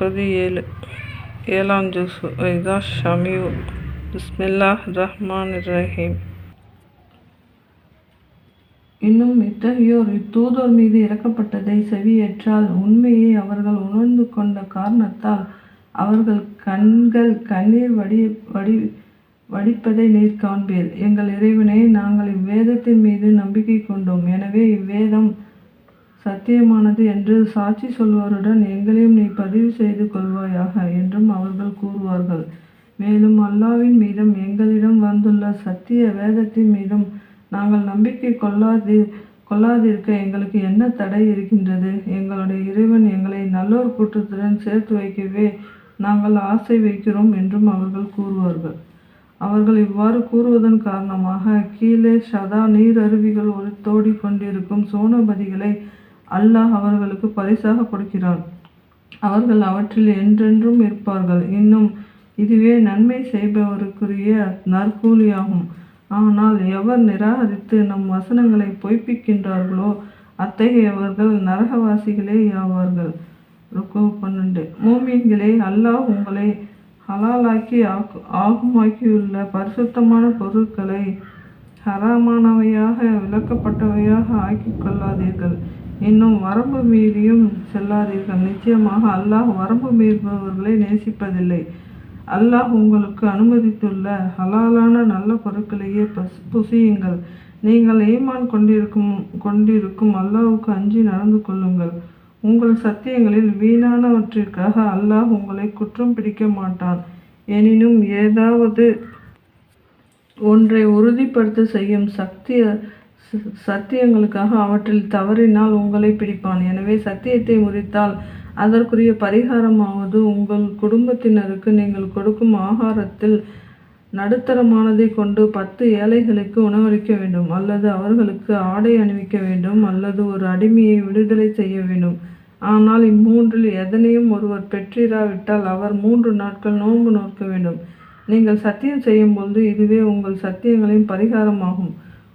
முப்பது ஏழு. ஏழாம் ஜுசு இதா ஷமியூ பிஸ்மில்லா ரஹ்மான் ரஹீம் இன்னும் இத்தகையோர் இத்தூதர் மீது இறக்கப்பட்டதை செவியேற்றால் உண்மையை அவர்கள் உணர்ந்து கொண்ட காரணத்தால் அவர்கள் கண்கள் கண்ணீர் வடி வடி வடிப்பதை நீர் காண்பீர். எங்கள் இறைவனே நாங்கள் இவ்வேதத்தின் மீது நம்பிக்கை கொண்டோம். எனவே இவ்வேதம் சத்தியமானது என்று சாட்சி சொல்வோருடன் எங்களையும் நீ பதிவு செய்து கொள்வாயாக என்றும் அவர்கள் கூறுவார்கள். மேலும் அல்லாவின் மீதும் எங்களிடம் வந்துள்ள சத்திய வேதத்தின் மீதும் நாங்கள் நம்பிக்கை கொள்ளாதி கொள்ளாதிருக்க எங்களுக்கு என்ன தடை இருக்கின்றது? எங்களுடைய இறைவன் எங்களை நல்லோர் கூட்டத்துடன் சேர்த்து வைக்கவே நாங்கள் ஆசை வைக்கிறோம் என்றும் அவர்கள் கூறுவார்கள். அவர்கள் இவ்வாறு கூறுவதன் காரணமாக கீழே சதா நீர் அருவிகள் ஒரு தோடி கொண்டிருக்கும் சோனபதிகளை அல்லாஹ் அவர்களுக்கு பரிசாக கொடுக்கிறான் அவர்கள் அவற்றில் என்றென்றும் இருப்பார்கள். இன்னும் இதுவே நன்மை செய்பவருக்குரிய நற்கூலியாகும். ஆனால் எவர் நிராகரித்து நம் வசனங்களை பொய்ப்பிக்கின்றார்களோ அத்தகையவர்கள் நரகவாசிகளே ஆவார்கள். ருக்கு பன்னெண்டு. மூமியன்களே அல்லாஹ் உங்களை ஹலாலாக்கி ஆக்கு ஆகுமாக்கியுள்ள பரிசுத்தமான பொருட்களை ஹராமானவையாக விளக்கப்பட்டவையாக ஆக்கிக் கொள்ளாதீர்கள் இன்னும் வரம்பு மீறியும் செல்லாதீர்கள். நிச்சயமாக அல்லாஹ் வரம்பு மீறுபவர்களை நேசிப்பதில்லை. அல்லாஹ் உங்களுக்கு அனுமதித்துள்ள ஹலாலான நல்ல பொருட்களையே பஸ் புசியுங்கள். நீங்கள் ஈமான் கொண்டிருக்கும் கொண்டிருக்கும் அல்லாஹுக்கு அஞ்சி நடந்து கொள்ளுங்கள். உங்கள் சத்தியங்களில் வீணானவற்றிற்காக அல்லாஹ் உங்களை குற்றம் பிடிக்க மாட்டான். எனினும் ஏதாவது ஒன்றை உறுதிப்படுத்த செய்யும் சக்தியை சத்தியங்களுக்காக அவற்றில் தவறினால் உங்களை பிடிப்பான். எனவே சத்தியத்தை முறித்தால் அதற்குரிய பரிகாரமாவது உங்கள் குடும்பத்தினருக்கு நீங்கள் கொடுக்கும் ஆகாரத்தில் நடுத்தரமானதை கொண்டு பத்து ஏழைகளுக்கு உணவளிக்க வேண்டும் அல்லது அவர்களுக்கு ஆடை அணிவிக்க வேண்டும் அல்லது ஒரு அடிமையை விடுதலை செய்ய வேண்டும். ஆனால் இம்மூன்றில் எதனையும் ஒருவர் பெற்றிராவிட்டால் அவர் மூன்று நாட்கள் நோன்பு நோக்க வேண்டும். நீங்கள் சத்தியம் செய்யும்போது இதுவே உங்கள் சத்தியங்களின் பரிகாரமாகும்.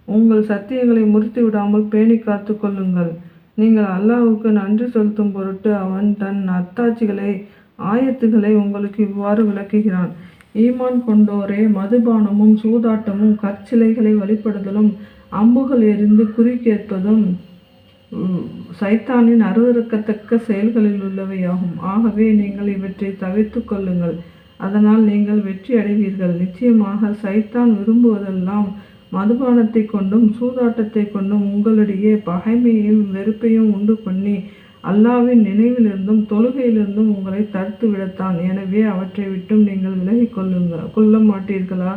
உங்கள் சத்தியங்களை முறித்து விடாமல் பேணி காத்து கொள்ளுங்கள். நீங்கள் அல்லாஹுக்கு நன்றி செலுத்தும் பொருட்டு அவன் தன் அத்தாட்சிகளை ஆயத்துகளை உங்களுக்கு இவ்வாறு விளக்குகிறான். ஈமான் கொண்டோரே மதுபானமும் சூதாட்டமும் கற்சிலைகளை வழிபடுதலும் அம்புகள் எரிந்து குறிக்கேற்பதும் சைத்தானின் அருவறுக்கத்தக்க செயல்களில் உள்ளவையாகும். ஆகவே நீங்கள் இவற்றை தவிர்த்து கொள்ளுங்கள். அதனால் நீங்கள் வெற்றி அடைவீர்கள். நிச்சயமாக சைத்தான் விரும்புவதெல்லாம் மதுபானத்தை கொண்டும் சூதாட்டத்தை கொண்டும் உங்களிடையே பகைமையையும் வெறுப்பையும் உண்டு பண்ணி அல்லாவின் நினைவிலிருந்தும் தொழுகையிலிருந்தும் உங்களை தடுத்து விடத்தான். எனவே அவற்றை விட்டும் நீங்கள் விலகி கொள்ளுங்கள் கொள்ள மாட்டீர்களா?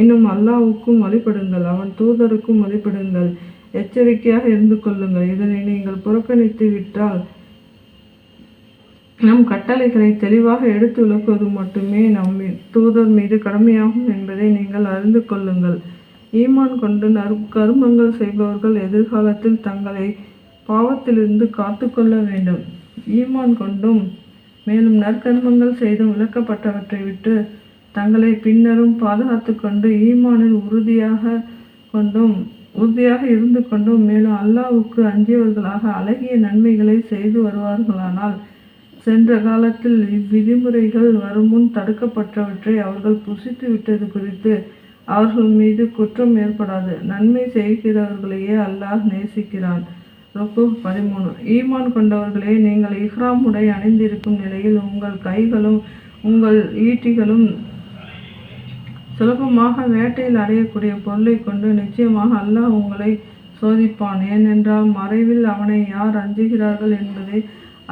இன்னும் அல்லாவுக்கும் வழிபடுங்கள் அவன் தூதருக்கும் வழிபடுங்கள். எச்சரிக்கையாக இருந்து கொள்ளுங்கள். இதனை நீங்கள் புறக்கணித்து விட்டால் நம் கட்டளைகளை தெளிவாக எடுத்து விளக்குவது மட்டுமே நம் தூதர் மீது கடமையாகும் என்பதை நீங்கள் அறிந்து கொள்ளுங்கள். ஈமான் கொண்டு நறு கருமங்கள் செய்பவர்கள் எதிர்காலத்தில் தங்களை பாவத்திலிருந்து காத்து கொள்ள வேண்டும். ஈமான் கொண்டும் மேலும் நற்கர்மங்கள் செய்தும் விளக்கப்பட்டவற்றை விட்டு தங்களை பின்னரும் பாதுகாத்து கொண்டு ஈமானில் உறுதியாக கொண்டும் உறுதியாக இருந்து கொண்டும் மேலும் அல்லாவுக்கு அஞ்சியவர்களாக அழகிய நன்மைகளை செய்து வருவார்களானால் சென்ற காலத்தில் இவ்விதிமுறைகள் வருமுன் தடுக்கப்பட்டவற்றை அவர்கள் புசித்து விட்டது குறித்து அவர்கள் மீது குற்றம் ஏற்படாது. நன்மை செய்கிறவர்களையே அல்லாஹ் நேசிக்கிறான். ருக்கு பதிமூணு. ஈமான் கொண்டவர்களே நீங்கள் இஹ்ராம் உடை அணிந்திருக்கும் நிலையில் உங்கள் கைகளும் உங்கள் ஈட்டிகளும் சுலபமாக வேட்டையில் அடையக்கூடிய பொருளை கொண்டு நிச்சயமாக அல்லாஹ் உங்களை சோதிப்பான். ஏனென்றால் மறைவில் அவனை யார் அஞ்சுகிறார்கள் என்பதை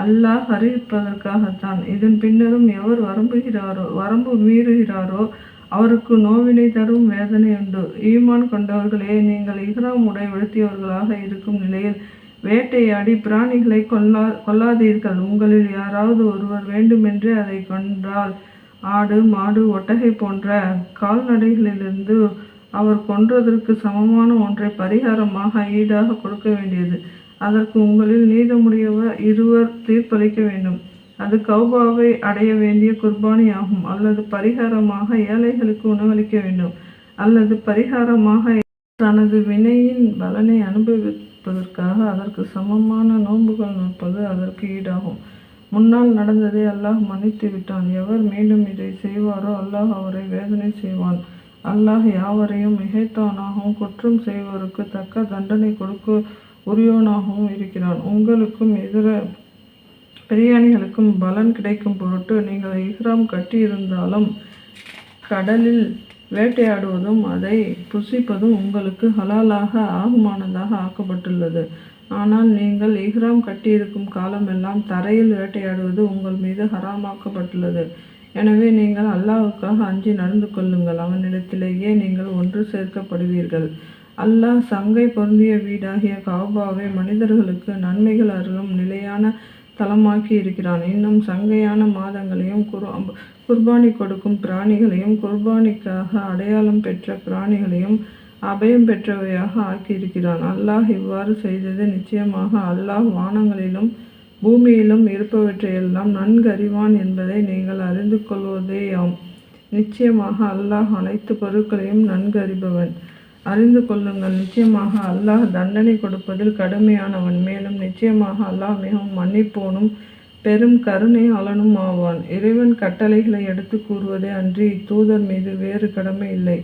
அல்லாஹ் அறிவிப்பதற்காகத்தான். இதன் பின்னரும் எவர் வரம்புகிறாரோ வரம்பு மீறுகிறாரோ அவருக்கு நோவினை தரும் வேதனை உண்டு. ஈமான் கொண்டவர்களே நீங்கள் இஹ்ராம் உடை உடுத்தியவர்களாக இருக்கும் நிலையில் வேட்டையாடி பிராணிகளை கொல்லா கொல்லாதீர்கள். உங்களில் யாராவது ஒருவர் வேண்டுமென்றே அதை கொன்றால் ஆடு மாடு ஒட்டகை போன்ற கால்நடைகளிலிருந்து அவர் கொன்றதற்கு சமமான ஒன்றை பரிகாரமாக ஈடாக கொடுக்க வேண்டியது. அதற்கு உங்களில் நீதமுடையவர் இருவர் தீர்ப்பளிக்க வேண்டும். அது கௌபாவை அடைய வேண்டிய குர்பானியாகும். அல்லது பரிகாரமாக ஏழைகளுக்கு உணவளிக்க வேண்டும். அல்லது பரிகாரமாக தனது வினையின் பலனை அனுபவிப்பதற்காக அதற்கு சமமான நோன்புகள் நிற்பது அதற்கு ஈடாகும். முன்னால் நடந்ததை அல்லாஹ் மன்னித்து விட்டான். எவர் மீண்டும் இதை செய்வாரோ அல்லாஹ் அவரை வேதனை செய்வான். அல்லாஹ் யாவரையும் மிகைத்தானாகவும் குற்றம் செய்வோருக்கு தக்க தண்டனை கொடுக்க உரியவனாகவும் இருக்கிறான். உங்களுக்கும் இதர பிரியாணிகளுக்கும் பலன் கிடைக்கும் பொருட்டு நீங்கள் இஹ்ராம் கட்டியிருந்தாலும் கடலில் வேட்டையாடுவதும் அதை புசிப்பதும் உங்களுக்கு ஹலாலாக ஆகுமானதாக ஆக்கப்பட்டுள்ளது. ஆனால் நீங்கள் இஹ்ராம் கட்டியிருக்கும் காலமெல்லாம் தரையில் வேட்டையாடுவது உங்கள் மீது ஹராமாக்கப்பட்டுள்ளது. எனவே நீங்கள் அல்லாஹ்வுக்காக அஞ்சி நடந்து கொள்ளுங்கள். அவனிடத்திலேயே நீங்கள் ஒன்று சேர்க்கப்படுவீர்கள். அல்லாஹ் சங்கை பொருந்திய வீடாகிய காபாவை மனிதர்களுக்கு நன்மைகள் அருளும் நிலையான தளமாக்கி இருக்கிறான். இன்னும் சங்கையான மாதங்களையும் குர் குர்பானி கொடுக்கும் பிராணிகளையும் குர்பானிக்காக அடையாளம் பெற்ற பிராணிகளையும் அபயம் பெற்றவையாக ஆக்கியிருக்கிறான். அல்லாஹ் இவ்வாறு செய்தது நிச்சயமாக அல்லாஹ் வானங்களிலும் பூமியிலும் இருப்பவற்றையெல்லாம் நன்கு அறிவான் என்பதை நீங்கள் அறிந்து கொள்வதேயாம். நிச்சயமாக அல்லாஹ் அனைத்து பொருட்களையும் நன்கு அறிபவன் அறிந்து கொள்ளுங்கள். நிச்சயமாக அல்லாஹ் தண்டனை கொடுப்பதில் கடுமையானவன். மேலும் நிச்சயமாக அல்லாஹ் மிகவும் மன்னிப்போனும் பெரும் கருணையாளனும் ஆவான். இறைவன் கட்டளைகளை எடுத்து கூறுவதே அன்றி தூதர் மீது வேறு கடமை இல்லை.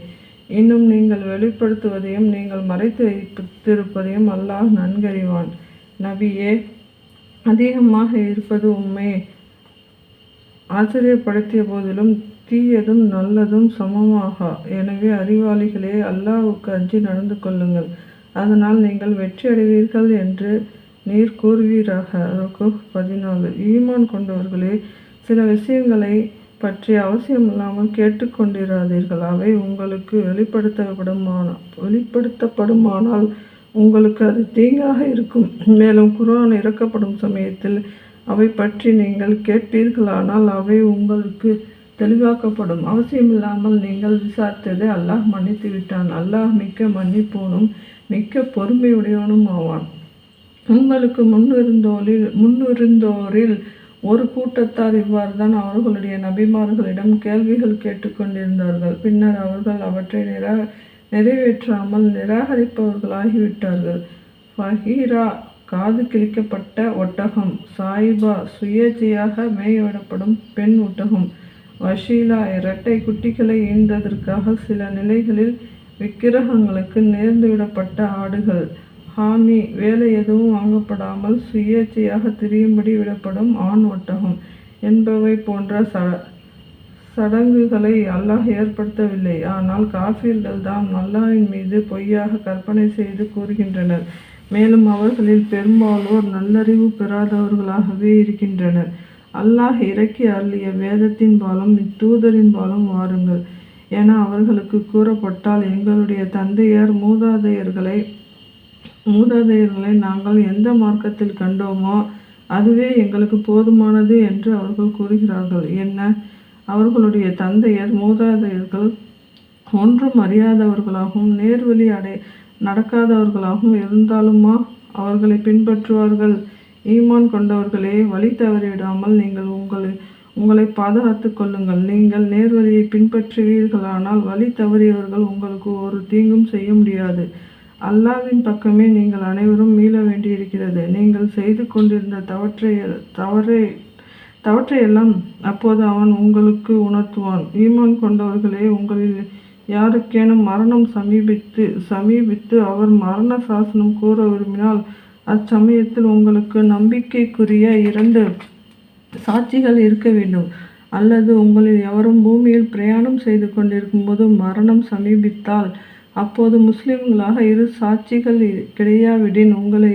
இன்னும் நீங்கள் வெளிப்படுத்துவதையும் நீங்கள் மறைத்து வைத்திருப்பதையும் அல்லாஹ் நன்கறிவான். நபியே அதிகமாக இருப்பது உண்மை ஆச்சரியப்படுத்திய போதிலும் தீயதும் நல்லதும் சமமாக? எனவே அறிவாளிகளே அல்லாவுக்கு அஞ்சி நடந்து கொள்ளுங்கள். அதனால் நீங்கள் வெற்றி அடைவீர்கள் என்று நீர் கூறுவீராக? ருக்கு பதினாலு. ஈமான் கொண்டவர்களே சில விஷயங்களை பற்றி அவசியமில்லாமல் கேட்டுக்கொண்டிராதீர்கள் அவை உங்களுக்கு வெளிப்படுத்தப்படுமான வெளிப்படுத்தப்படுமானால் உங்களுக்கு அது தீங்காக இருக்கும். மேலும் குர்ஆன் இறக்கப்படும் சமயத்தில் அவை பற்றி நீங்கள் கேட்பீர்களானால் அவை உங்களுக்கு தெளிவாக்கப்படும். அவசியமில்லாமல் நீங்கள் விசாரித்ததை அல்லாஹ் மன்னித்து விட்டான் அல்லாஹ் மிக்க மன்னிப்போனும் மிக்க பொறுமையுடையவனும் ஆவான். உங்களுக்கு முன்னிருந்தோரில் முன்னிருந்தோரில் ஒரு கூட்டத்தார் இவ்வாறு தான் அவர்களுடைய நபிமார்களிடம் கேள்விகள் கேட்டுக்கொண்டிருந்தார்கள். பின்னர் அவர்கள் அவற்றை நிரா நிறைவேற்றாமல் நிராகரிப்பவர்களாகிவிட்டார்கள். ஃபஹீரா காது கிழிக்கப்பட்ட ஒட்டகம் சாயிபா சுயேட்சையாக மேயவிடப்படும் பெண் ஒட்டகம் வஷீலா இரட்டை குட்டிகளை ஈந்ததற்காக சில நிலைகளில் விக்கிரகங்களுக்கு நேர்ந்துவிடப்பட்ட ஆடுகள். ஹாமி வேலை எதுவும் வாங்கப்படாமல் சுயேட்சையாக திரியும்படி விடப்படும் ஆண் ஒட்டகம் என்பவை போன்ற ச சடங்குகளை அல்லாஹ் ஏற்படுத்தவில்லை. ஆனால் காஃபிர்கள் தாம் அல்லாஹின் மீது பொய்யாக கற்பனை செய்து கூறுகின்றனர். மேலும் அவர்களில் பெரும்பாலோர் நல்லறிவு பெறாதவர்களாகவே இருக்கின்றனர். அல்லாஹ் இறக்கி அருளிய வேதத்தின் பாலும் இத்தூதரின் பாலும் வாருங்கள். என அவர்களுக்கு கூறப்பட்டால் எங்களுடைய தந்தையர் மூதாதையர்களை மூதாதையர்களை நாங்கள் எந்த மார்க்கத்தில் கண்டோமோ அதுவே எங்களுக்கு போதுமானது என்று அவர்கள் கூறுகிறார்கள். என்ன? அவர்களுடைய தந்தையர் மூதாதையர்கள் ஒன்றும் அறியாதவர்களாகவும் நேர்வழி அடை நடக்காதவர்களாகவும் இருந்தாலுமா? அவர்களை பின்பற்றுவார்கள். ஈமான் கொண்டவர்களே வழி தவறிவிடாமல் நீங்கள் உங்களை உங்களை பாதுகாத்து கொள்ளுங்கள். நீங்கள் நேர்வழியை பின்பற்றுவீர்களானால் வழி தவறியவர்கள் உங்களுக்கு ஒரு தீங்கும் செய்ய முடியாது. அல்லாவின் பக்கமே நீங்கள் அனைவரும் மீள வேண்டியிருக்கிறது. நீங்கள் செய்து கொண்டிருந்த தவற்றை தவறை தவற்றையெல்லாம் அப்போது அவன் உங்களுக்கு உணர்த்துவான். ஈமான் கொண்டவர்களே உங்களில் யாருக்கேனும் மரணம் சமீபித்து சமீபித்து அவர் மரண சாசனம் கூற விரும்பினால் அச்சமயத்தில் உங்களுக்கு நம்பிக்கைக்குரிய இரண்டு சாட்சிகள் இருக்க வேண்டும். அல்லது உங்களில் எவரும் பூமியில் பிரயாணம் செய்து கொண்டிருக்கும்போது மரணம் சமீபித்தால் அப்போது முஸ்லிம்களாக இரு சாட்சிகள் கிடையாவிடின் உங்களை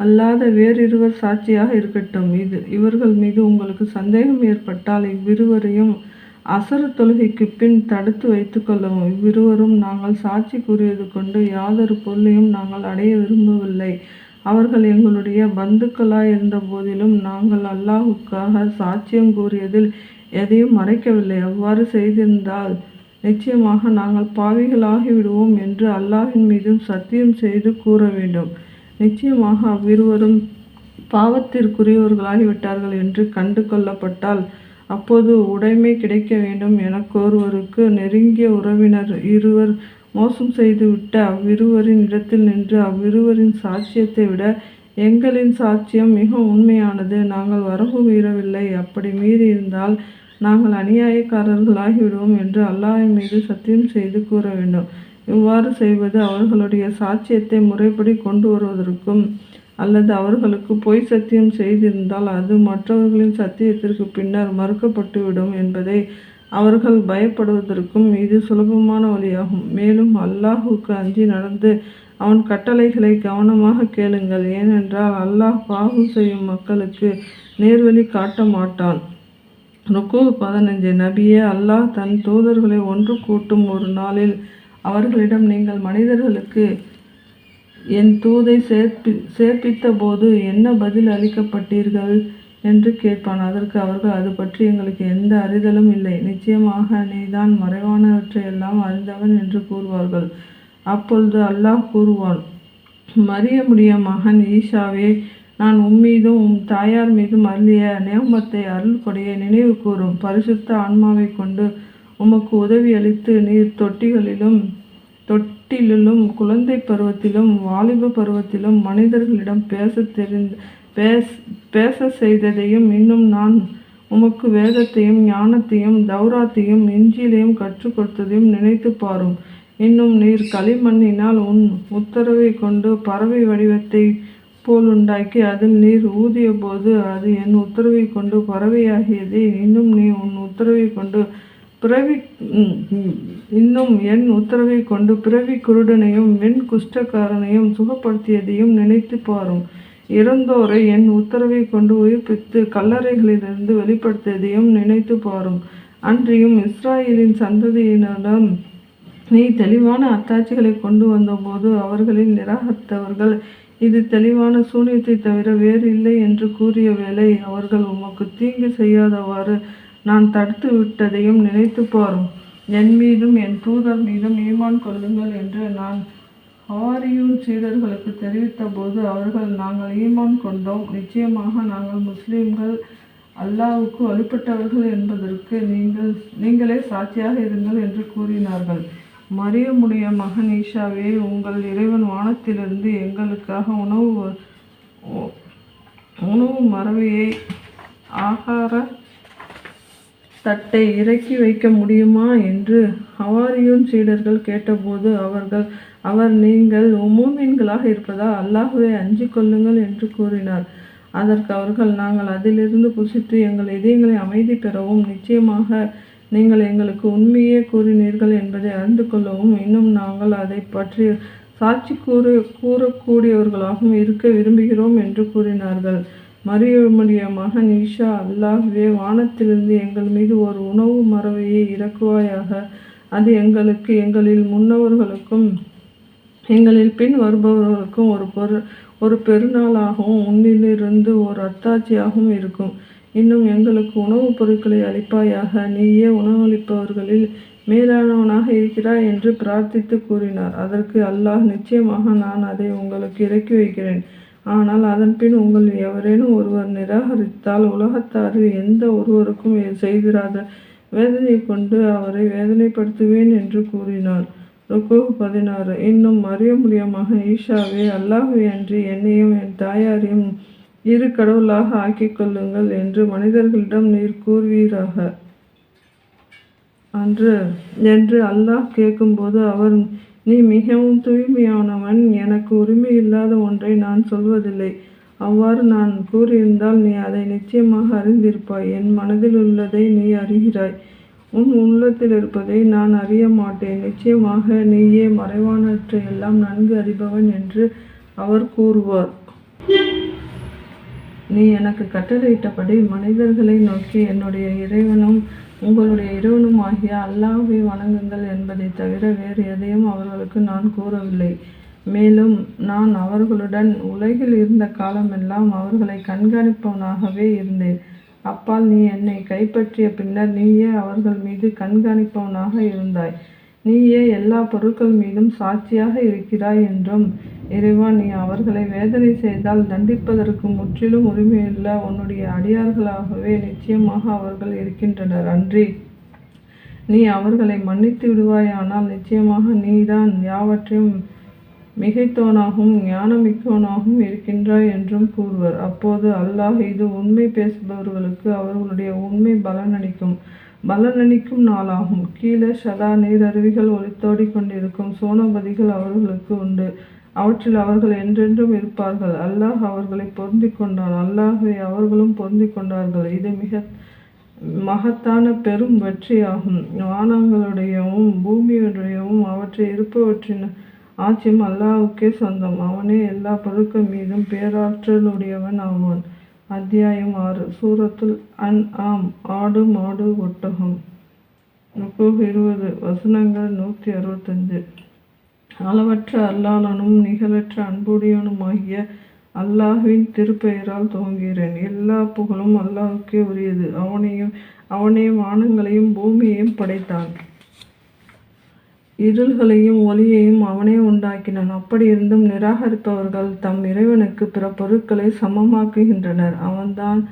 அல்லாத வேறிருவர் சாட்சியாக இருக்கட்டும். இது இவர்கள் மீது உங்களுக்கு சந்தேகம் ஏற்பட்டால் இவ்விருவரையும் அசரு தொழுகைக்கு பின் தடுத்து வைத்துக் கொள்ளவும். இவ்விருவரும் நாங்கள் சாட்சி கூறியது கொண்டு யாதொரு பொருளையும் நாங்கள் அடைய விரும்பவில்லை. அவர்கள் எங்களுடைய பந்துக்களாய் இருந்த போதிலும் நாங்கள் அல்லாஹுக்காக சாட்சியம் கூறியதில் எதையும் மறைக்கவில்லை. அவ்வாறு செய்திருந்தால் நிச்சயமாக நாங்கள் பாவிகளாகி விடுவோம் என்று அல்லாஹின் மீதும் சத்தியம் செய்து கூற வேண்டும். நிச்சயமாக அவ்விருவரும் பாவத்திற்குரியவர்களாகிவிட்டார்கள் என்று கண்டு கொள்ளப்பட்டால் அப்போது உடைமை கிடைக்க வேண்டும் என கோருவருக்கு நெருங்கிய உறவினர் இருவர் மோசம் செய்துவிட்ட அவ்விருவரின் இடத்தில் நின்று அவ்விருவரின் சாட்சியத்தை விட எங்களின் சாட்சியம் மிக உண்மையானது. நாங்கள் வரம்பு மீறவில்லை. அப்படி மீறியிருந்தால் நாங்கள் அநியாயக்காரர்களாகிவிடுவோம் என்று அல்லாஹின் மீது சத்தியம் செய்து கூற வேண்டும். இவ்வாறு செய்வது அவர்களுடைய சாட்சியத்தை முறைப்படி கொண்டு வருவதற்கும் அல்லது அவர்களுக்கு பொய் சத்தியம் செய்திருந்தால் அது மற்றவர்களின் சத்தியத்திற்கு பின்னர் மறுக்கப்பட்டுவிடும் என்பதை அவர்கள் பயப்படுவதற்கும் இது சுலபமான வழியாகும். மேலும் அல்லாஹுக்கு அஞ்சி நடந்து அவன் கட்டளைகளை கவனமாக கேளுங்கள். ஏனென்றால் அல்லாஹ் பாவம் செய்யும் மக்களுக்கு நேர்வழி காட்ட மாட்டான். ருக்கு பதினஞ்சு நபியே அல்லாஹ் தன் தூதர்களை ஒன்று கூட்டும் ஒரு நாளில் அவர்களிடம் நீங்கள் மனிதர்களுக்கு என் தூதை சேர்ப்பி சேர்ப்பித்த போது என்ன பதில் அளிக்கப்பட்டீர்கள்? என்று கேட்பான். அதற்கு அவர்கள் அது பற்றி எங்களுக்கு எந்த அறிதலும் இல்லை. நிச்சயமாக நீதான் மறைவானவற்றையெல்லாம் அறிந்தவன் என்று கூறுவார்கள். அப்பொழுது அல்லாஹ் கூறுவான் மரியமுடைய மகன் ஈஷாவே நான் உம்மீதும் உம் தாயார் மீதும் அருளிய நேமத்தை அருள் கொடையை நினைவு கூறும். பரிசுத்த ஆன்மாவை கொண்டு உமக்கு உதவி அளித்து நீர் தொட்டிகளிலும் தொட்டிலும் குழந்தை பருவத்திலும் வாலிப பருவத்திலும் மனிதர்களிடம் பேச தெரிந்து பேச பேச செய்ததையும் இன்னும் நான் உமக்கு வேதத்தையும் ஞானத்தையும் தௌராத்தையும் இஞ்சிலையும் கற்றுக் கொடுத்ததையும் நினைத்து பாரும். இன்னும் நீர் களிமண்ணினால் உன் உத்தரவை கொண்டு பறவை வடிவத்தை போல் உண்டாக்கி அதில் நீர் ஊதிய போது அது என் உத்தரவை கொண்டு பறவையாகியதே. இன்னும் நீ உன் உத்தரவை கொண்டு பிறவி இன்னும் என் உத்தரவை கொண்டு பிறவி குருடனையும் வெண் குஷ்டக்காரனையும் சுகப்படுத்தியதையும் நினைத்து பாரும். இறந்தோரை என் உத்தரவை கொண்டு உயிர்ப்பித்து கல்லறைகளிலிருந்து வெளிப்படுத்தியதையும் நினைத்து பாரும். அன்றியும் இஸ்ராயலின் சந்ததியினரிடம் நீ தெளிவான அத்தாட்சிகளை கொண்டு வந்தபோது அவர்களில் நிராகரித்தவர்கள் இது தெளிவான சூனியத்தை தவிர வேறு இல்லை என்று கூறிய வேளை அவர்கள் உமக்கு தீங்கு செய்யாதவாறு நான் தடுத்து விட்டதையும் நினைத்து பாரும். என் மீதும் என் தூதர் மீதும் ஈமான் கொள்ளுங்கள் என்று நான் ஹவாரியூன் சீடர்களுக்கு தெரிவித்த போது அவர்கள் நாங்கள் ஈமான் கொண்டோம். நிச்சயமாக நாங்கள் முஸ்லீம்கள். அல்லாவுக்கு வழிபட்டவர்கள் என்பதற்கு நீங்கள் நீங்களே சாட்சியாக இருங்கள் என்று கூறினார்கள். மரியமுடைய மகன் ஈஷாவே உங்கள் இறைவன் வானத்திலிருந்து எங்களுக்காக உணவு உணவு மறவையை ஆகார தட்டை இறக்கி வைக்க முடியுமா? என்று ஹவாரியூன் சீடர்கள் கேட்டபோது அவர்கள் அவர் நீங்கள் உமூமீன்களாக இருப்பதால் அல்லாஹுவை அஞ்சு கொள்ளுங்கள் என்று கூறினார். அதற்கு அவர்கள் நாங்கள் அதிலிருந்து புசித்து எங்கள் இதயங்களை அமைதி பெறவும் நிச்சயமாக நீங்கள் எங்களுக்கு உண்மையே கூறினீர்கள் என்பதை அறிந்து கொள்ளவும் இன்னும் நாங்கள் அதை பற்றி சாட்சி கூறு கூறக்கூடியவர்களாகவும் இருக்க விரும்புகிறோம் என்று கூறினார்கள். மரியமுடைய மகன் ஈஷா அல்லாஹ்வே வானத்திலிருந்து எங்கள் மீது ஒரு உணவு மறவையை இறக்குவாயாக அது எங்களுக்கு எங்களில் முன்னவர்களுக்கும் எங்களில் பின் வருபவர்களுக்கும் ஒரு பொரு ஒரு பெருநாளாகவும் உன்னிலிருந்து ஒரு அத்தாட்சியாகவும் இருக்கும். இன்னும் எங்களுக்கு உணவுப் பொருட்களை அளிப்பாயாக நீயே உணவளிப்பவர்களில் மேலானவனாக இருக்கிறாய் என்று பிரார்த்தித்து கூறினார். அதற்கு அல்லாஹ் நிச்சயமாக நான் அதை உங்களுக்கு இறக்கி வைக்கிறேன். ஆனால் அதன்பின் உங்கள் எவரேனும் ஒருவர் நிராகரித்தால் உலகத்தாறு எந்த ஒருவருக்கும் செய்திராத வேதனை கொண்டு அவரை வேதனைப்படுத்துவேன் என்று கூறினார். ருக்கு பதினாறு. இன்னும் மரியமுடைய மகன் ஈஷாவே அல்லாஹுவை என்று என்னையும் என் தாயாரையும் இரு கடவுளாக ஆக்கிக் கொள்ளுங்கள் என்று மனிதர்களிடம் நீர் கூறுவீராக. அன்று என்று அல்லாஹ் கேட்கும்போது அவர் நீ மிகவும் தூய்மையானவன் எனக்கு உரிமை இல்லாத ஒன்றை நான் சொல்வதில்லை. அவ்வாறு நான் கூறியிருந்தால் நீ அதை நிச்சயமாக அறிந்திருப்பாய். என் மனதில் உள்ளதை நீ அறிகிறாய். உன் உள்ளத்தில் இருப்பதை நான் அறிய மாட்டேன். நிச்சயமாக நீயே மறைவானவற்றை எல்லாம் நன்கு அறிபவன் என்று அவர் கூறுவார். நீ எனக்கு கட்டளையிட்டபடி மனிதர்களை நோக்கி என்னுடைய இறைவனும் உங்களுடைய இறைவனும் ஆகிய அல்லாஹை வணங்குங்கள் என்பதை தவிர வேறு எதையும் அவர்களுக்கு நான் கூறவில்லை. மேலும் நான் அவர்களுடன் உலகில் இருந்த காலமெல்லாம் அவர்களை கண்காணிப்பவனாகவே இருந்தேன். அப்பால் நீ என்னை கைப்பற்றிய பின்னர் நீயே அவர்கள் மீது கண்காணிப்பவனாக இருந்தாய். நீயே எல்லா பொருட்கள் மீதும் சாட்சியாக இருக்கிறாய் என்றும் இறைவா நீ அவர்களை வேதனை செய்தால் தண்டிப்பதற்கு முற்றிலும் உரிமையுள்ள உன்னுடைய அடியார்களாகவே நிச்சயமாக அவர்கள் இருக்கின்றனர். அன்றி நீ அவர்களை மன்னித்து விடுவாயானால் நிச்சயமாக நீதான் யாவற்றையும் மிகைத்தோனாகவும் ஞானமிக்கவனாகவும் இருக்கின்றாய் என்றும் கூறுவர். அப்போது அல்லாஹ் இது உண்மை பேசுபவர்களுக்கு அவர்களுடைய உண்மை பலனளிக்கும் பலனளிக்கும் நாளாகும். கீழே சதா நீரருவிகள் ஒளித்தோடி கொண்டிருக்கும். சோனபதிகள் அவர்களுக்கு உண்டு. அவற்றில் அவர்கள் என்றென்றும் இருப்பார்கள். அல்லாஹ் அவர்களை பொருந்தி கொண்டான். அல்லாஹை அவர்களும் பொருந்தி கொண்டார்கள். இது மிக மகத்தான பெரும் வெற்றியாகும். வானங்களுடையவும் பூமியுடையவும் அவற்றை இருப்பவற்றின் ஆட்சியும் அல்லாவுக்கே சொந்தம். அவனே எல்லா பொருட்கள் மீதும் பேராற்றலுடையவன் ஆவான். அத்தியாயம் ஆறு. சூரத்துல் அன் ஆம் ஆடு மாடு ஒட்டகம். நுக்கூஹ் இருபது. வசனங்கள் நூற்றி அறுபத்தஞ்சு. அளவற்ற அல்லாளனும் நிகழற்ற அன்புடையவனுமாகிய அல்லாஹுவின் திருப்பெயரால் துவங்குகிறேன். எல்லா புகழும் அல்லாஹுக்கே உரியது. அவனையும் அவனே வானங்களையும் பூமியையும் படைத்தான். இருள்களையும் ஒளியையும் அவனே உண்டாக்கினான். அப்படியிருந்தும் நிராகரிப்பவர்கள் தம் இறைவனுக்கு பிற பொருட்களை சமமாக்குகின்றனர். அவன்தான்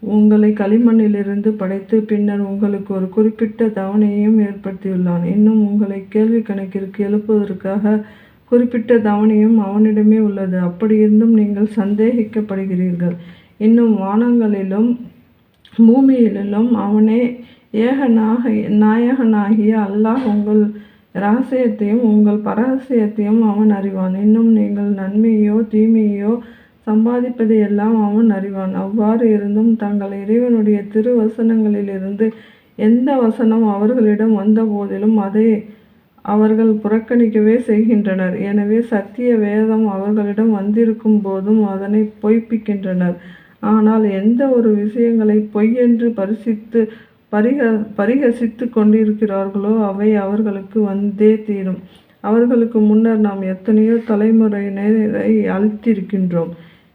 உங்களை களிமண்ணிலிருந்து படைத்து பின்னர் உங்களுக்கு ஒரு குறிப்பிட்ட தவணையையும் ஏற்படுத்தியுள்ளான். இன்னும் உங்களை கேள்வி கணக்கிற்கு எழுப்புவதற்காக குறிப்பிட்ட தவணையும் அவனிடமே உள்ளது. அப்படியிருந்தும் நீங்கள் சந்தேகிக்கப்படுகிறீர்கள். இன்னும் வானங்களிலும் பூமியிலும் அவனே ஏகனாக நாயகனாகிய அல்லாஹ் உங்கள் ராசியத்தையும் உங்கள் பரகசியத்தையும் அவன் அறிவான். இன்னும் நீங்கள் நன்மையோ தீமையோ சம்பாதிப்பதையெல்லாம் அவன் அறிவான். அவ்வாறு இருந்தும் தங்கள் இறைவனுடைய திருவசனங்களிலிருந்து எந்த வசனம் அவர்களிடம் வந்த போதிலும் அதை அவர்கள் புறக்கணிக்கவே செய்கின்றனர். எனவே சத்திய வேதம் அவர்களிடம் வந்திருக்கும் போதும் அதனை பொய்ப்பிக்கின்றனர். ஆனால் எந்த ஒரு விஷயங்களை பொய் என்று பரிசித்து பரிக பரிகசித்து கொண்டிருக்கிறார்களோ அவை அவர்களுக்கு வந்தே தீரும். அவர்களுக்கு முன்னர் நாம் எத்தனையோ தலைமுறையினரை அழித்திருக்கின்றோம்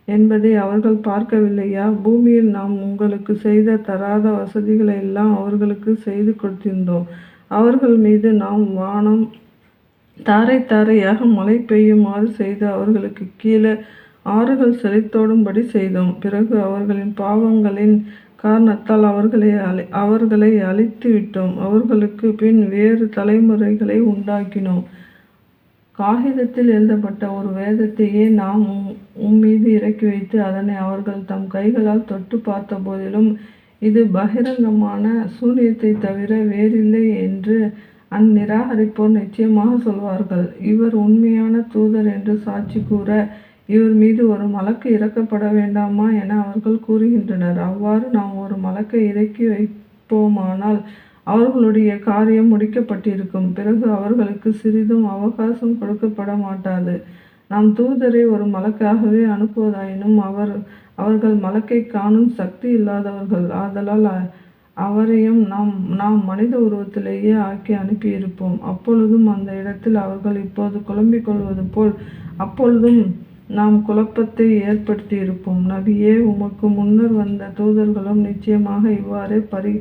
என்பதை அவர்கள் பார்க்கவில்லையா? பூமியில் நாம் உங்களுக்கு செய்த தராத வசதிகளை எல்லாம் அவர்களுக்கு செய்து கொடுத்திருந்தோம். அவர்கள் மீது நாம் வானம் தாரை தாரையாக மழை பெய்யுமாறு செய்து அவர்களுக்கு கீழே ஆறுகள் செழித்தோடும்படி செய்தோம். பிறகு அவர்களின் பாவங்களின் காரணத்தால் அவர்களை அழி அவர்களை அழித்து விட்டோம் அவர்களுக்கு பின் வேறு தலைமுறைகளை உண்டாக்கினோம். காகிதத்தில் எழுதப்பட்ட ஒரு வேதத்தையே நாம் உம்மீது இறக்கி வைத்து அதனை அவர்கள் தம் கைகளால் தொட்டு பார்த்த போதிலும் இது பகிரங்கமான சூரியத்தை தவிர வேறில்லை என்று அந்நிராகரிப்போர் நிச்சயமாக சொல்வார்கள். இவர் உண்மையான தூதர் என்று சாட்சி கூற இவர் மீது ஒரு மலக்கு இறக்கப்பட வேண்டாமா என அவர்கள் கூறுகின்றனர். அவ்வாறு நாம் ஒரு மலக்கை இறக்கி வைப்போமானால் அவர்களுடைய காரியம் முடிக்கப்பட்டிருக்கும். பிறகு அவர்களுக்கு சிறிதும் அவகாசம் கொடுக்கப்பட மாட்டாது. நாம் தூதரை ஒரு மலக்காகவே அனுப்புவதாயினும் அவர் அவர்கள் மலக்கை காணும் சக்தி இல்லாதவர்கள். ஆதலால் அவரையும் நாம் நாம் மனித உருவத்திலேயே ஆக்கி அனுப்பியிருப்போம். அப்பொழுதும் அந்த இடத்தில் அவர்கள் இப்போது குழம்பிக் கொள்வது போல் அப்பொழுதும் நாம் குழப்பத்தை ஏற்படுத்தியிருப்போம். நபியே உமக்கு முன்னர் வந்த தூதர்களும் நிச்சயமாக இவ்வாறே பரி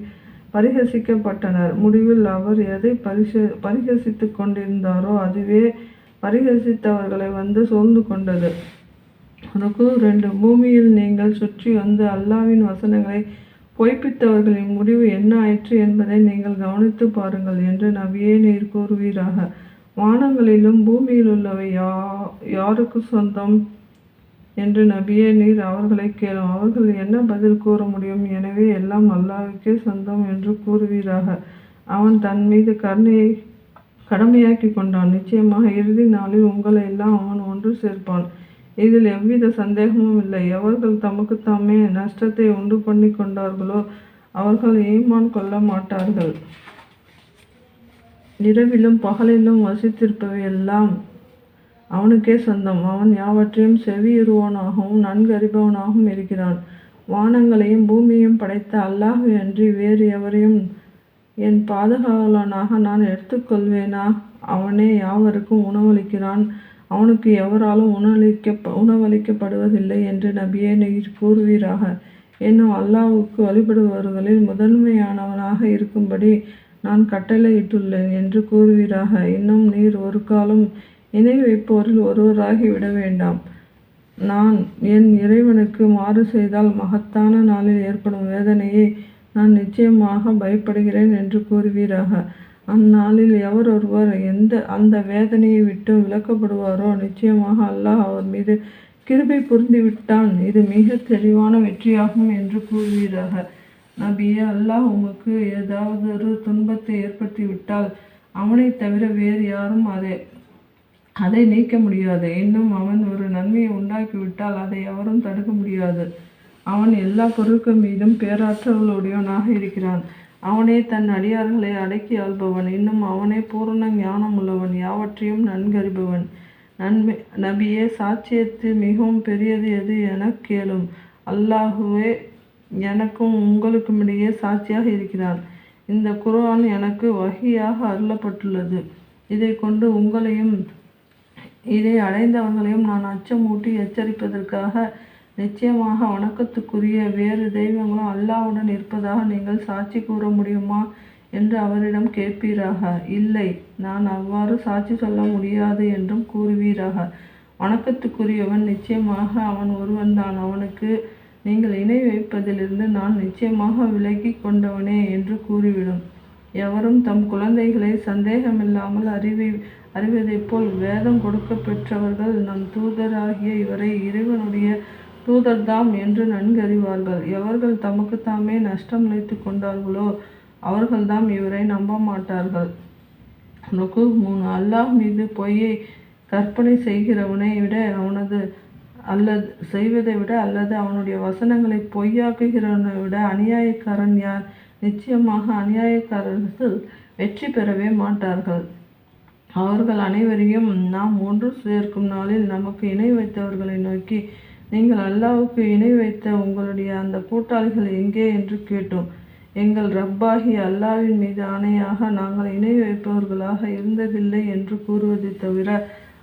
பரிகசிக்கப்பட்டனர் முடிவில் அவர் எதை பரிச பரிகசித்து கொண்டிருந்தாரோ அதுவே பரிகசித்தவர்களை வந்து சூழ்ந்து கொண்டது. ருக்கு ரெண்டு பூமியில் நீங்கள் சுற்றி வந்து அல்லாவின் வசனங்களை பொய்ப்பித்தவர்களின் முடிவு என்ன ஆயிற்று என்பதை நீங்கள் கவனித்து பாருங்கள் என்று நபியே நீர் கூறுவீராக. வானங்களிலும் பூமியில் உள்ளவை யா யாருக்கு சொந்தம்? என்று நபியே நீர் அவர்களை கேளும். அவர்கள் என்ன பதில் கூற முடியும்? எனவே எல்லாம் அல்லாவுக்கே சொந்தம் என்று கூறுவீராக. அவன் தன் மீது கருணையை கடமையாக்கி கொண்டான். நிச்சயமாக இறுதி நாளில் உங்களை எல்லாம் அவன் ஒன்று சேர்ப்பான். இதில் எவ்வித சந்தேகமும் இல்லை. எவர்கள் தமக்கு தாமே நஷ்டத்தை உண்டு பண்ணி கொண்டார்களோ அவர்கள் ஈமான் கொள்ள மாட்டார்கள். இரவிலும் பகலிலும் வசித்திருப்பவை எல்லாம் அவனுக்கே சொந்தம். அவன் யாவற்றையும் செவியுறுவனாகவும் நன்கு அறிபவனாகவும் இருக்கிறான். வானங்களையும் பூமியையும் படைத்த அல்லாஹு அன்றி வேறு எவரையும் என் பாதுகாவலனாக நான் எடுத்துக்கொள்வேனா? அவனே யாவருக்கும் உணவளிக்கிறான். அவனுக்கு எவராலும் உணவளிக்க உணவளிக்கப்படுவதில்லை என்று நபியே நீர் கூறுவீராக. என்னும் அல்லாவுக்கு வழிபடுபவர்களில் முதன்மையானவனாக இருக்கும்படி நான் கட்டளையிட்டுள்ளேன் என்று கூறுவீராக. இன்னும் நீர் ஒரு காலம் இணை வைப்போரில் ஒருவராகி விட வேண்டாம். நான் என் இறைவனுக்கு மாறு செய்தால் மகத்தான நாளில் ஏற்படும் வேதனையை நான் நிச்சயமாக பயப்படுகிறேன் என்று கூறுவீராக. அந்நாளில் எவரொருவர் எந்த அந்த வேதனையை விட்டு விலக்கப்படுவாரோ நிச்சயமாக அல்லாஹ் அவர் மீது கிருபை புரிந்துவிட்டான். இது மிக தெளிவான வெற்றியாகும் என்று கூறுவீராக. நபியே அல்லாஹ் உமக்கு ஏதாவது ஒரு துன்பத்தை ஏற்படுத்தி விட்டால் அவனை தவிர வேறு யாரும் அதை அதை நீக்க முடியாது. இன்னும் அவன் ஒரு நன்மையை உண்டாக்கிவிட்டால் அதை எவரும் தடுக்க முடியாது. அவன் எல்லா பொருட்கள் மீதும் பேராற்றலுடையவனாக இருக்கிறான். அவனே தன் அடியார்களை அடக்கி ஆள்பவன். இன்னும் அவனே பூரண ஞானம் உள்ளவன் யாவற்றையும் நன்கறிபவன். நன்மை நபியே சாட்சியத்தில் மிகவும் பெரியது எது என கேளும். அல்லாஹுவே எனக்கும் உங்களுக்கும் இடையே சாட்சியாக இருக்கிறான் இந்த குரான் எனக்கு வகையாக அருளப்பட்டுள்ளது. இதை கொண்டு உங்களையும் இதை அடைந்தவர்களையும் நான் அச்சமூட்டி எச்சரிப்பதற்காக நிச்சயமாக வணக்கத்துக்குரிய வேறு தெய்வங்களும் அல்லாவுடன் இருப்பதாக நீங்கள் சாட்சி கூற முடியுமா என்று அவரிடம் கேட்பீராக. இல்லை நான் அவ்வாறு சாட்சி சொல்ல முடியாது என்றும் கூறுவீராக. வணக்கத்துக்குரியவன் நிச்சயமாக அவன் ஒருவன் தான். அவனுக்கு நீங்கள் இணை வைப்பதிலிருந்து நான் நிச்சயமாக விலகி கொண்டவனே என்று கூறிவிடும். எவரும் தம் குழந்தைகளை சந்தேகமில்லாமல் அறிவி அறிவதைப் போல் வேதம் கொடுக்க பெற்றவர்கள் நம் தூதராகிய இவரை இறைவனுடைய தூதர்தாம் என்று நன்கறிவார்கள். எவர்கள் தமக்கு தாமே நஷ்டம் நினைத்து கொண்டார்களோ அவர்கள்தாம் இவரை நம்ப மாட்டார்கள் ருக்கு மூணு அல்லாஹ் மீது பொய்யை கற்பனை செய்கிறவனை விட அவனது அல்லது செய்வதை விட அல்லது அவனுடைய வசனங்களை பொய்யாக்குகிறவனை விட அநியாயக்காரன் யார்? நிச்சயமாக அநியாயக்காரர்கள் வெற்றி பெறவே மாட்டார்கள். அவர்கள் அனைவரையும் நாம் ஒன்று சேர்க்கும் நாளில் நமக்கு இணை வைத்தவர்களை நோக்கி நீங்கள் அல்லாவுக்கு இணை வைத்த உங்களுடைய அந்த கூட்டாளிகள் எங்கே? என்று கேட்டோம். எங்கள் ரப்பாகி அல்லாவின் மீது ஆணையாக நாங்கள் இணை வைப்பவர்களாக இருந்ததில்லை என்று கூறுவதை தவிர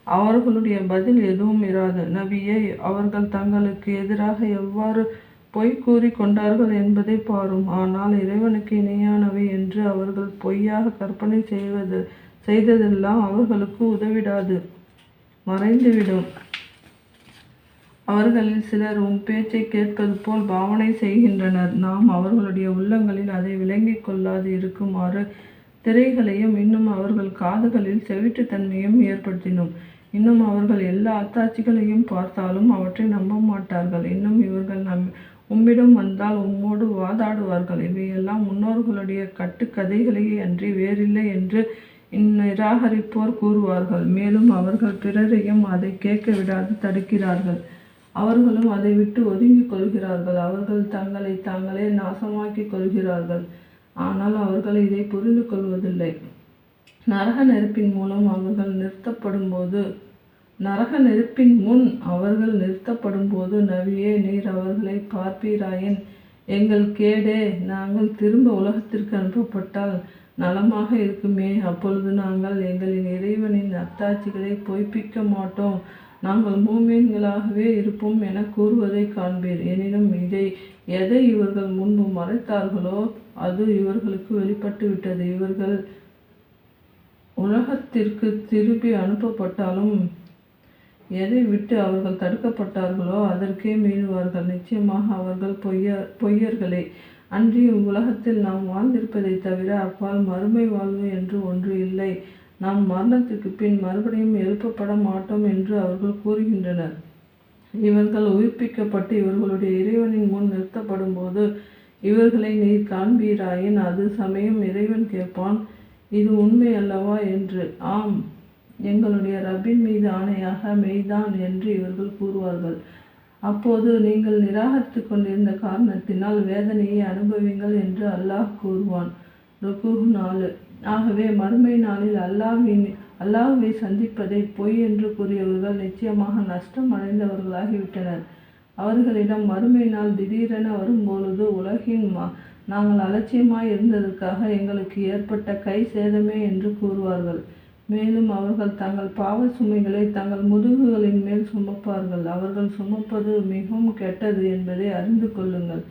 அவர்களுடைய பதில் எதுவும் இராது. நபியை அவர்கள் தங்களுக்கு எதிராக எவ்வாறு பொய் கூறி கொண்டார்கள் என்பதை பாரும். ஆனால் இறைவனுக்கு இணையானவை என்று அவர்கள் பொய்யாக கற்பனை செய்வது செய்ததெல்லாம் அவர்களுக்கு உதவிடாது மறைந்துவிடும். அவர்களில் சிலர் உன் பேச்சை கேட்பது போல் பாவனை செய்கின்றனர். நாம் அவர்களுடைய உள்ளங்களில் அதை விளங்கிக் கொள்ளாது இருக்குமாறு திரைகளையும் இன்னும் அவர்கள் காதுகளில் செவிட்டுத்தன்மையும் ஏற்படுத்தினோம். இன்னும் அவர்கள் எல்லா அத்தாட்சிகளையும் பார்த்தாலும் அவற்றை நம்ப மாட்டார்கள். இன்னும் இவர்கள் நம் உம்மிடம் வந்தால் உம்மோடு வாதாடுவார்கள். இவையெல்லாம் முன்னோர்களுடைய கட்டுக்கதைகளையே அன்றி வேறில்லை என்று இந்நிராகரிப்போர் கூறுவார்கள். மேலும் அவர்கள் பிறரையும் அதை கேட்க விடாது தடுக்கிறார்கள். அவர்களும் அதை விட்டு ஒதுங்கிக் கொள்கிறார்கள். அவர்கள் தங்களை தாங்களே நாசமாக்கிக் கொள்கிறார்கள். ஆனால் அவர்கள் இதை புரிந்து கொள்வதில்லை. நரக நெருப்பின் மூலம் அவர்கள் நிறுத்தப்படும் போது நரக நெருப்பின் முன் அவர்கள் நிறுத்தப்படும் போது நவியே நீர் அவர்களை பார்ப்பீராயின் எங்கள் கேடே நாங்கள் திரும்ப உலகத்திற்கு அனுப்பப்பட்டால் நலமாக இருக்குமே. அப்பொழுது நாங்கள் எங்களின் இறைவனின் அத்தாட்சிகளை பொய்ப்பிக்க மாட்டோம். நாங்கள் மூமீன்களாகவே இருப்போம் என கூறுவதை காண்பீர். எனினும் இதை எதை இவர்கள் முன்பு மறைத்தார்களோ அது இவர்களுக்கு வெளிப்பட்டு விட்டது. இவர்கள் உலகத்திற்கு திருப்பி அனுப்பப்பட்டாலும் எதை விட்டு அவர்கள் தடுக்கப்பட்டார்களோ அதற்கே மீறுவார்கள். நிச்சயமாக அவர்கள் பொய்யர் பொய்யர்களே. அன்றி உலகத்தில் நாம் வாழ்ந்திருப்பதை தவிர அப்பால் மறுமை வாழ்வு என்று ஒன்று இல்லை. நாம் மரணத்திற்கு பின் மறுபடியும் எழுப்பப்பட மாட்டோம் என்று அவர்கள் கூறுகின்றனர். இவர்கள் உயிர்ப்பிக்கப்பட்டு இவர்களுடைய இறைவனின் முன் நிறுத்தப்படும் போது இவர்களை நீர் காண்பீராயின் அது சமயம் இறைவன் கேட்பான் இது உண்மை அல்லவா என்று. ஆம் எங்களுடைய ரப்பின் மீது ஆணையாக மெய்தான் என்று இவர்கள் கூறுவார்கள். அப்போது நீங்கள் நிராகரித்து கொண்டிருந்த காரணத்தினால் வேதனையை அனுபவிங்கள் என்று அல்லாஹ் கூறுவான். ருக்கு நாலு. ஆகவே மறுமை நாளில் அல்லாஹ்வின் அல்லாஹுவை சந்திப்பதை பொய் என்று கூறியவர்கள் நிச்சயமாக நஷ்டம் அடைந்தவர்களாகிவிட்டனர். அவர்களிடம் மறுமை நாள் திடீரென வரும்பொழுது உலகின் மா நாங்கள் அலட்சியமாய் இருந்ததற்காக எங்களுக்கு ஏற்பட்ட கை சேதமே என்று கூறுவார்கள். மேலும் அவர்கள் தங்கள் பாவ சுமைகளை தங்கள் முதுகுகளின் மேல் சுமப்பார்கள். அவர்கள் சுமப்பது மிகவும் கெட்டது என்பதை அறிந்து கொள்ளுங்கள்.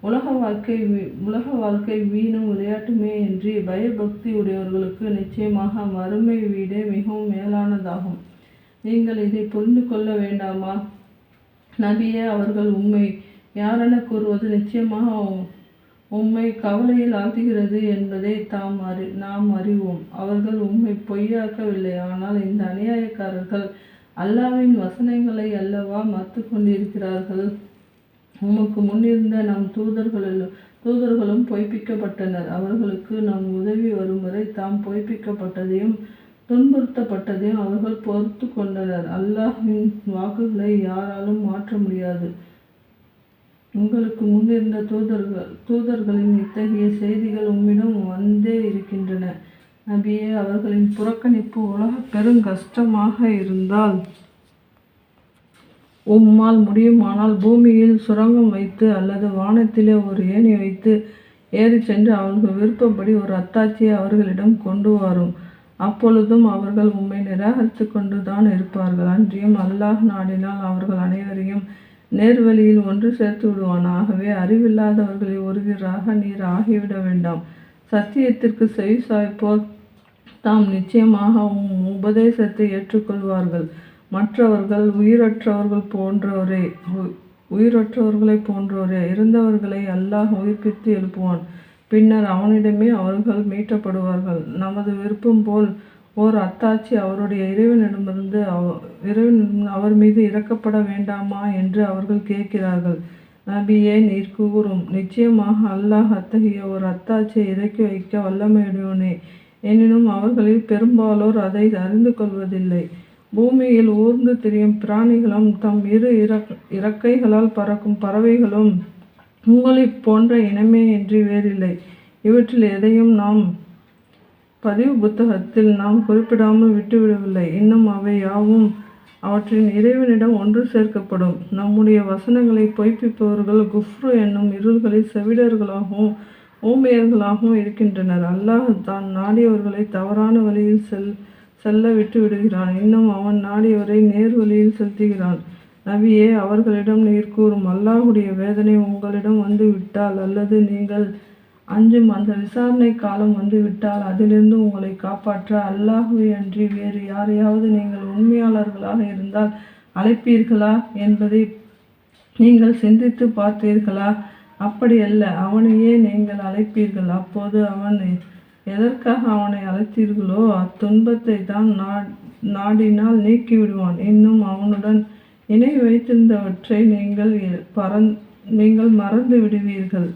உலக வாழ்க்கை உலக வாழ்க்கை வீணும் விளையாட்டுமே இன்றி பயபக்தி உடையவர்களுக்கு நிச்சயமாக மறுமை வீடே மிகவும் மேலானதாகும். நீங்கள் இதை புரிந்து கொள்ள வேண்டாமா? நபியே அவர்கள் உண்மை யாரென கூறுவது நிச்சயமாக உம்மை கவலையில் ஆழ்த்துகிறது என்பதை தாம் அறி நாம் அறிவோம். அவர்கள் உம்மை பொய்யாக்கவில்லை. ஆனால் இந்த அநியாயக்காரர்கள் அல்லாவின் வசனங்களை அல்லவா மத்து கொண்டிருக்கிறார்கள் உமக்கு முன்னிருந்த நம் தூதர்களில் தூதர்களும் பொய்ப்பிக்கப்பட்டனர். அவர்களுக்கு நம் உதவி வரும் வரை தாம் பொய்ப்பிக்கப்பட்டதையும் துன்புறுத்தப்பட்டதையும் அவர்கள் பொறுத்து கொண்டனர். அல்லாஹின் வாக்குகளை யாராலும் மாற்ற முடியாது. உங்களுக்கு முன்னிருந்த தூதர்கள் தூதர்களின் இத்தகைய செய்திகள் உம்மிடம் வந்தே இருக்கின்றன. நபியே அவர்களின் புறக்கணிப்பு உலக பெருங்கஷ்டமாக இருந்தால் உம்மால் முடியுமானால் பூமியில் சுரங்கம் வைத்து அல்லது வானத்திலே ஒரு ஏணி வைத்து ஏறிச் சென்று அவர்கள் விருப்பப்படி ஒரு அத்தாட்சியை அவர்களிடம் கொண்டு வரும். அப்பொழுதும் அவர்கள் உம்மை நிராகரித்து கொண்டுதான் இருப்பார்கள். அன்றியும் அல்லாஹ் நாடினால் அவர்கள் அனைவரையும் நேர்வழியில் ஒன்று சேர்த்து விடுவான். ஆகவே அறிவில்லாதவர்களை ஒருவராக நீர் ஆகிவிட வேண்டாம். சத்தியத்திற்கு செவி சாய்ப்போர் தாம் நிச்சயமாக உம் உபதேசத்தை ஏற்றுக்கொள்வார்கள். மற்றவர்கள் உயிரற்றவர்கள் போன்றோரே உ- உயிரற்றவர்களைப் போன்றோரே இருந்தவர்களை அல்லாஹ் உயிர்ப்பித்து எழுப்புவான். பின்னர் அவனிடமே அவர்கள் மீட்டப்படுவார்கள். நமது விருப்பம் போல் ஓர் அத்தாட்சி அவருடைய இறைவனிடமிருந்து அவ- இறைவன் அவர் மீது இறக்கப்பட வேண்டாமா என்று அவர்கள் கேட்கிறார்கள். நபியே நீர் கூறும் நிச்சயமாக அல்லாஹ் அத்தகைய ஒரு அத்தாட்சியை இறக்கி வைக்க வல்லமையுடையவனே. எனினும் அவர்களில் பெரும்பாலோர் அதை அறிந்து கொள்வதில்லை. பூமியில் ஊர்ந்து திரியும் பிராணிகளும் தம் இரு இறக் இறக்கைகளால் பறக்கும் பறவைகளும் உங்களைப் போன்ற இனமே இன்றி வேறில்லை. இவற்றில் எதையும் நாம் பதிவு புத்தகத்தில் நாம் குறிப்பிடாமல் விட்டுவிடவில்லை. இன்னும் அவை யாவும் அவற்றின் இறைவனிடம் ஒன்று சேர்க்கப்படும். நம்முடைய வசனங்களை பொய்ப்பிப்பவர்கள் குஃப்ரு என்னும் இருள்களில் செவிடர்களாகவும் ஊமையர்களாகவும் இருக்கின்றனர். அல்லாஹ் தான் நாடியவர்களை தவறான வழியில் செல் செல்ல விட்டு விடுகிறான் இன்னும் அவன் நாடியவரை நேர் வழியில் செலுத்துகிறான். நபியே அவர்களிடம் நீர் கூறும் அல்லாஹுடைய வேதனை உங்களிடம் வந்து விட்டால் அல்லது நீங்கள் அஞ்சும் அந்த விசாரணை காலம் வந்து விட்டால் அதிலிருந்து உங்களை காப்பாற்ற அல்லாஹுவை அன்றி வேறு யாரையாவது நீங்கள் உண்மையாளர்களாக இருந்தால் அழைப்பீர்களா என்பதை நீங்கள் சிந்தித்து பார்த்தீர்களா? அப்படியல்ல அவனையே நீங்கள் அழைப்பீர்கள். அப்போது அவன் எதற்காக அவனை அழைத்தீர்களோ அத்துன்பத்தை தான் நா- நாடினால் நீக்கிவிடுவான். இன்னும் அவனுடன் இணை வைத்திருந்தவற்றை நீங்கள் பறந் நீங்கள் மறந்து விடுவீர்கள்